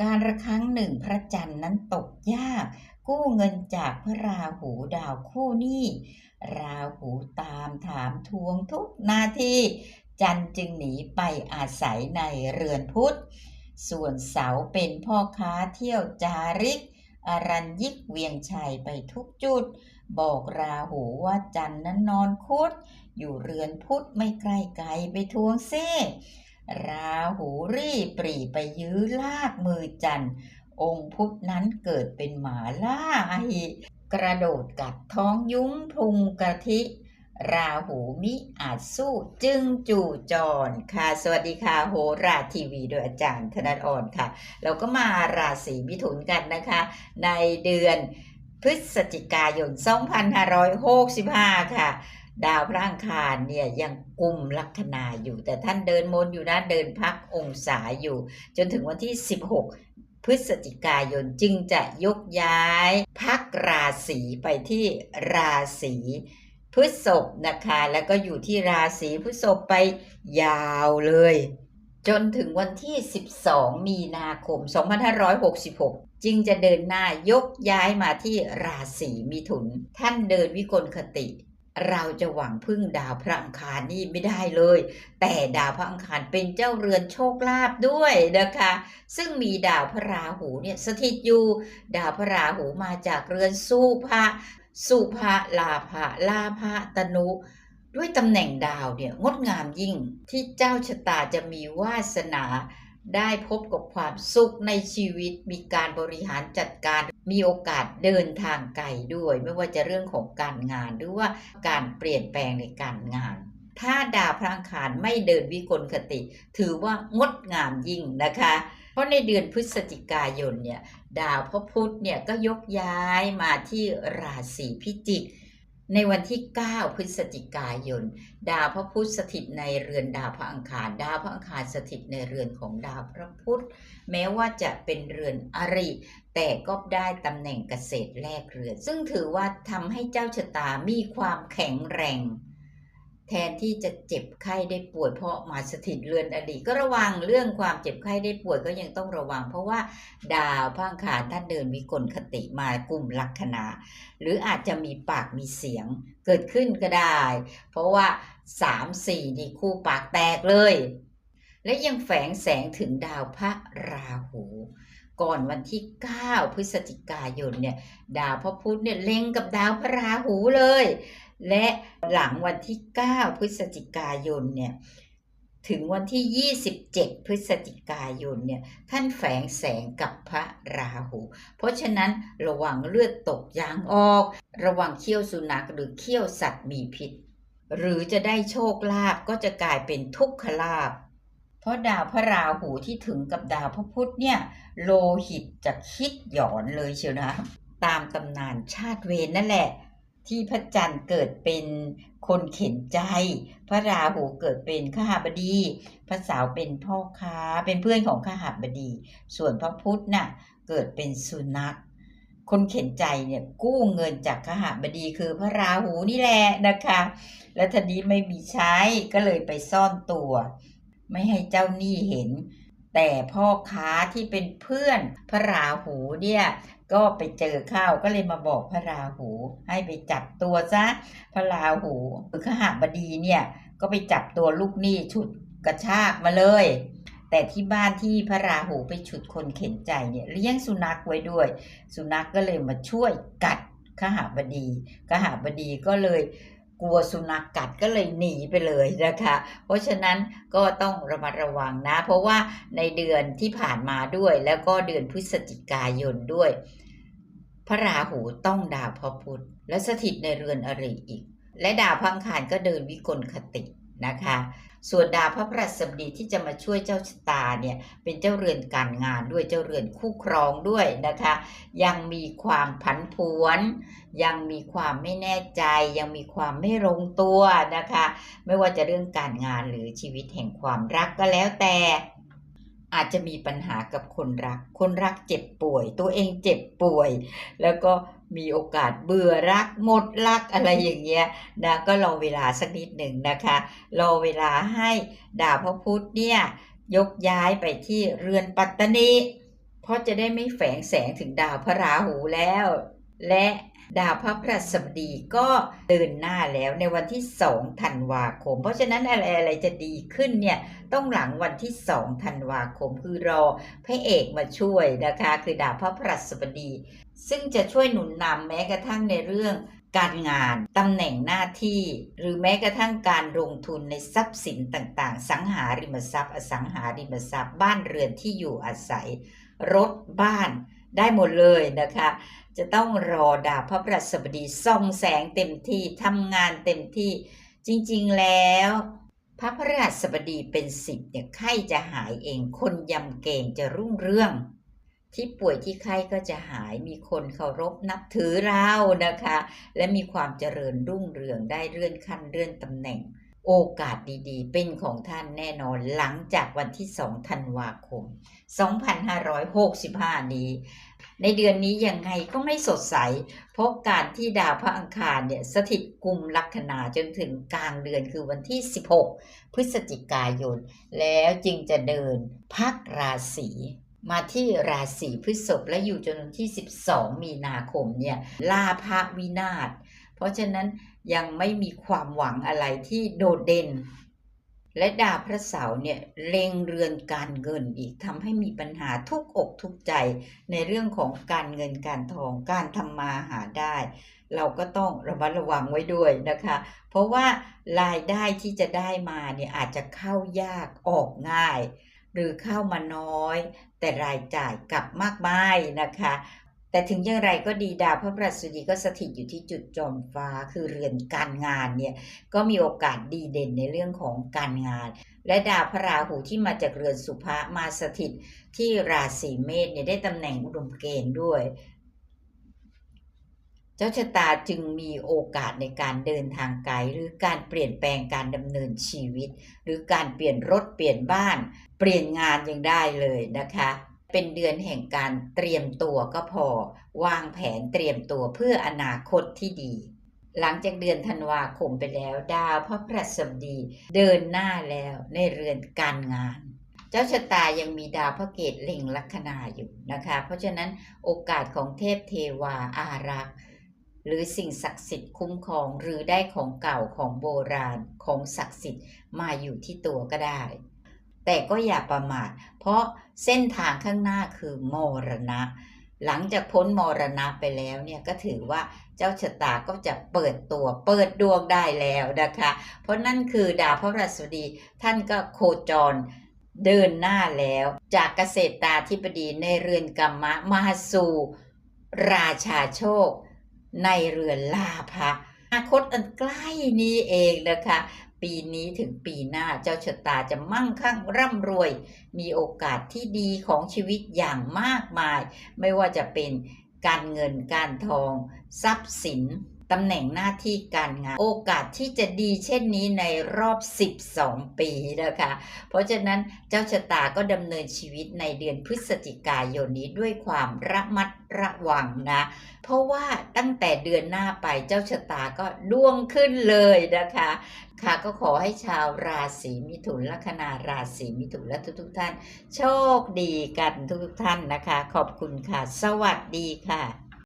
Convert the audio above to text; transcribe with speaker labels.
Speaker 1: การละครั้งหนึ่งพระจันทร์นั้นตกยาก กู้เงินจากพระราหูดาวคู่นี้ ราหูตามถามทวงทุกนาที จันทร์จึงหนีไปอาศัยในเรือนพุธส่วนเสาเป็นพ่อค้าเที่ยวจาริก อรัญยิกเวียงชัยไปทุกจุด บอกราหูว่าจันทร์นั้นนอนคุด อยู่เรือนพุธไม่ใกล้ไกลไปทวงเซ่ ราหูรีปรีไปยื้อลากมือจันทร์องค์พุทธนั้นเกิดเป็นหมาล่าหิกระโดดกัดท้องยุ้งพุงกะทิ ราหูมิอาจสู้จึงจู่จรค่ะ สวัสดีค่ะโหราทีวีโดยอาจารย์ธนัทอ่อนค่ะ เราก็มาราศีมิถุนกันนะคะ ในเดือนพฤศจิกายน 2565 ค่ะ ดาวพระอังคารเนี่ยยังกุมลัคนาอยู่ แต่ท่านเดินมนอยู่นะเดินพักองศาอยู่ จนถึงวันที่ 16 พฤศจิกายนจึงจะยกย้ายพักราศีไปที่ราศีพฤษภนะคะ แล้วก็อยู่ที่ราศีพฤษภไปยาวเลย จนถึงวันที่ 12 มีนาคม 2566จึงจะเดินหน้ายกย้ายมาที่ราศีมิถุน ท่านเดินวิกลคติ เราจะหวังพึ่งดาวพระอังคารนี่ไม่ได้เลย แต่ดาวพระอังคารเป็นเจ้าเรือนโชคลาภด้วยนะคะ ซึ่งมีดาวพระราหูเนี่ยสถิตอยู่ ดาวพระราหูมาจากเรือนสุภะสุภะลาภะลาภะตนุ ด้วยตำแหน่งดาวเนี่ยงดงามยิ่งที่เจ้าชะตาจะมีวาสนา ได้พบกับความสุขในชีวิต มีการบริหารจัดการ มีโอกาสเดินทางไกลด้วย ไม่ว่าจะเรื่องของการงาน หรือว่าการเปลี่ยนแปลงในการงาน ถ้าดาวพระอังคารไม่เดินวิกลคติ ถือว่างดงามยิ่งนะคะ เพราะในเดือนพฤศจิกายนเนี่ย ดาวพระพุธเนี่ยก็ยกย้ายมาที่ราศีพิจิก ในวันที่ 9 พฤศจิกายน ดาวพระพุธสถิตในเรือนดาวพระอังคาร ดาวพระอังคารสถิตในเรือนของดาวพระพุธ แม้ว่าจะเป็นเรือนอริ แต่ก็ได้ตำแหน่งเกษตรแลกเรือน ซึ่งถือว่าทำให้เจ้าชะตามีความแข็งแรง แทนที่จะเจ็บไข้ได้ป่วยเพราะมาสถิตเรือนอดีตก็ระวังเรื่องความเจ็บไข้ได้ป่วยก็ยังต้องระวัง เพราะว่าดาวพังคารท่านเดินวิกลคติมากลุ่มลัคนาหรืออาจจะมีปากมีเสียงเกิดขึ้นก็ได้ เพราะว่า3 4นี่คู่ปากแตกเลย และยังแฝงแสงถึงดาวพระราหูก่อนวันที่ 9 พฤศจิกายนเนี่ย ดาวพระพุธเนี่ยเล็งกับดาวพระราหูเลย และหลังวันที่ 9 พฤศจิกายนเนี่ยถึงวันที่ 27 พฤศจิกายนเนี่ยท่านแฝงแสงกับพระราหู เพราะฉะนั้นระวังเลือดตกยางออก ระวังเขี้ยวสุนัขหรือเขี้ยวสัตว์มีพิษ หรือจะได้โชคลาภก็จะกลายเป็นทุกขลาภเพราะดาวพระราหูที่ถึงกับดาวพระพุธเนี่ยโลหิตจะคิดหยอนเลยเชียวนะ ตามตำนานชาติเวรนั่นแหละ ที่พระจันทร์เกิดเป็นคนเข็นใจ พระราหูเกิดเป็นข้าหบดี พระเสาร์เป็นพ่อค้า เป็นเพื่อนของข้าหบดี ส่วนพระพุธน่ะเกิดเป็นสุนัข คนเข็นใจเนี่ยกู้เงินจากข้าหบดีคือพระราหูนี่แหละนะคะ แล้วทีนี้ไม่มีใช้ก็เลยไปซ่อนตัว ไม่ให้เจ้าหนี้เห็นแต่พ่อค้าที่เป็นเพื่อนพระราหูเนี่ย ก็ไปเจอเข้าก็เลยมาบอกพระราหู ให้ไปจับตัวซะพระราหูหรือขหบดีเนี่ยก็ไปจับตัวลูกหนี้ฉุดกระชากมาเลย แต่ที่บ้านที่พระราหูไปฉุดคนเข็นใจเนี่ยเลี้ยงสุนัขไว้ด้วย สุนัขกก็เลยมาช่วยกัดขหบดีขหบดีก็เลยกลัวสุนัขกกัดก็เลยหนีไปเลยนะคะ เพราะฉะนั้นก็ต้องระมัดระวังนะ เพราะว่าในเดือนที่ผ่านมาด้วย แล้วก็เดือนพฤศจิกายนด้วย พระราหูต้องดาวพระพุธและสถิตในเรือนอริอีก และดาวพังคารก็เดินวิกลคตินะคะ ส่วนดาวพระพฤหัสบดีที่จะมาช่วยเจ้าชะตาเนี่ยเป็นเจ้าเรือนการงานด้วยเจ้าเรือนคู่ครองด้วยนะคะ ยังมีความผันผวน ยังมีความไม่แน่ใจ ยังมีความไม่ลงตัวนะคะ ไม่ว่าจะเรื่องการงานหรือชีวิตแห่งความรักก็แล้วแต่ อาจจะมีปัญหากับคนรัก คนรักเจ็บป่วย ตัวเองเจ็บป่วย แล้วก็มีโอกาสเบื่อรักหมดรักอะไรอย่างเงี้ยนะก็รอเวลาสักนิดหนึ่งนะคะรอเวลาให้ดาวพระพุธเนี่ยยกย้ายไปที่เรือนปัตตานีเพราะจะได้ไม่แฝงแสงถึงดาวพระราหูแล้ว และ ดาวพระพฤหัสบดีก็เดินหน้าแล้วในวันที่2ธันวาคม เพราะฉะนั้นอะไรอะไรจะดีขึ้นเนี่ยต้องหลังวันที่2ธันวาคม คือรอพระเอกมาช่วยนะคะ คือดาวพระพฤหัสบดี ซึ่งจะช่วยหนุนนำแม้กระทั่งในเรื่องการงานตำแหน่งหน้าที่ หรือแม้กระทั่งการลงทุนในทรัพย์สินต่างๆ สังหาริมทรัพย์ อสังหาริมทรัพย์ บ้านเรือนที่อยู่อาศัย รถบ้าน ได้หมดเลยนะคะ จะต้องรอดาวพระพฤหัสบดีส่องแสงเต็มที่ทำงานเต็มที่ จริงๆแล้ว พระพฤหัสบดีเป็นสิบเนี่ยไข้จะหายเองคนยำเก่งจะรุ่งเรื่องที่ป่วยที่ไข้ก็จะหายมีคนเคารพนับถือเรานะคะ และมีความเจริญรุ่งเรืองได้เลื่อนขั้นเลื่อนตำแหน่ง โอกาสดีๆ เป็นของท่านแน่นอนหลังจากวันที่ 2 ธันวาคม 2565 นี้ ในเดือนนี้ยังไงก็ไม่สดใส เพราะการที่ดาวพระอังคารเนี่ยสถิตกุมลัคนาจนถึงกลางเดือนคือวันที่ 16 พฤศจิกายน แล้วจึงจะเดินพักราศีมาที่ราศีพฤษภและอยู่จนวันที่ 12 มีนาคมเนี่ยลาภวินาศ ราะฉะนั้นยังไม่มีความหวังอะไรที่โดดเด่น และดาวพระเสาร์เนี่ยเล็งเรือนการเงินอีกทำให้มีปัญหาทุกอกทุกใจในเรื่องของการเงินการทองการทำมาหาได้ เราก็ต้องระมัดระวังไว้ด้วยนะคะ เพราะว่ารายได้ที่จะได้มาเนี่ยอาจจะเข้ายากออกง่าย หรือเข้ามาน้อย แต่รายจ่ายกลับมากมายนะคะ แต่ถึงอย่างไรก็ดีดาวพระพฤหัสบดีก็สถิตอยู่ที่จุดจอมฟ้าคือเรือนการงานเนี่ยก็มีโอกาสดีเด่นในเรื่องของการงาน และดาวพระราหูที่มาจากเรือนสุภะมาสถิตที่ราศีเมษเนี่ยได้ตำแหน่งอุดมเกณฑ์ด้วย เจ้าชะตาจึงมีโอกาสในการเดินทางไกลหรือการเปลี่ยนแปลงการดำเนินชีวิต หรือการเปลี่ยนรถเปลี่ยนบ้าน เปลี่ยนงานยังได้เลยนะคะ เป็นเดือนแห่งการเตรียมตัวก็พอ วางแผนเตรียมตัวเพื่ออนาคตที่ดี หลังจากเดือนธันวาคมไปแล้วดาวพระพฤหัสบดีเดินหน้าแล้วในเรือนการงาน เจ้าชะตายังมีดาวพระเกตเล็งลัคนาอยู่นะคะ เพราะฉะนั้นโอกาสของเทพเทวาอารักษ์หรือสิ่งศักดิ์สิทธิ์คุ้มครองหรือได้ของเก่าของโบราณของศักดิ์สิทธิ์มาอยู่ที่ตัวก็ได้ แต่ก็อย่าประมาท เพราะเส้นทางข้างหน้าคือมรณะ หลังจากพ้นมรณะไปแล้วเนี่ยก็ถือว่าเจ้าชะตาก็จะเปิดตัวเปิดดวงได้แล้วนะคะ เพราะนั่นคือดาวพระราชบดีท่านก็โคจรเดินหน้าแล้ว จากเกษตราธิบดีในเรือนกรรมะมาสู่ราชาโชค ในเรือนลาภะอนาคตอันใกล้นี้เองนะคะ ปีนี้ถึงปีหน้าเจ้าชะตาจะมั่งคั่งร่ำรวย มีโอกาสที่ดีของชีวิตอย่างมากมาย ไม่ว่าจะเป็นการเงินการทอง ทรัพย์สิน ตำแหน่งหน้าที่การงาน โอกาสที่จะดีเช่นนี้ในรอบ 12 ปีนะคะ เพราะฉะนั้นเจ้าชะตาก็ดำเนินชีวิตในเดือนพฤศจิกายนนี้ด้วยความระมัดระวังนะ เพราะว่าตั้งแต่เดือนหน้าไปเจ้าชะตาก็ดวงขึ้นเลยนะคะ ค่ะก็ขอให้ชาวราศีมิถุนลัคนาราศีมิถุนและทุกๆท่าน โชคดีกันทุกๆท่านนะคะ ขอบคุณค่ะ สวัสดีค่ะ